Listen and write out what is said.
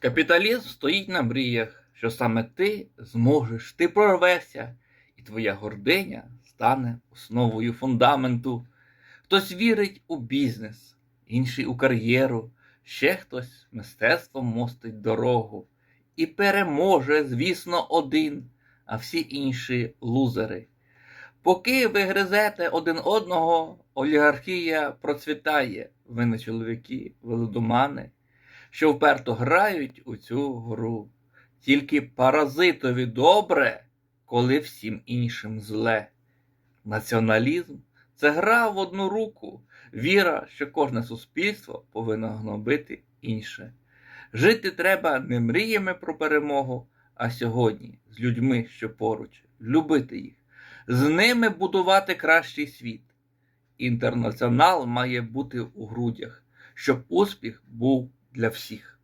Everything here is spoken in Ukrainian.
Капіталізм стоїть на мріях, що саме ти зможеш, ти прорвешся, і твоя гординя стане основою фундаменту. Хтось вірить у бізнес, інший у кар'єру, ще хтось мистецтвом мостить дорогу. І переможе, звісно, один, а всі інші лузери. Поки ви гризете один одного, олігархія процвітає, ви не чоловіки, велодомани, що вперто грають у цю гру. Тільки паразитові добре, коли всім іншим зле. Націоналізм це гра в одну руку, віра, що кожне суспільство повинно гнобити інше. Жити треба не мріями про перемогу, а сьогодні з людьми, що поруч, любити їх, з ними будувати кращий світ. Інтернаціонал має бути у грудях, щоб успіх був для всіх.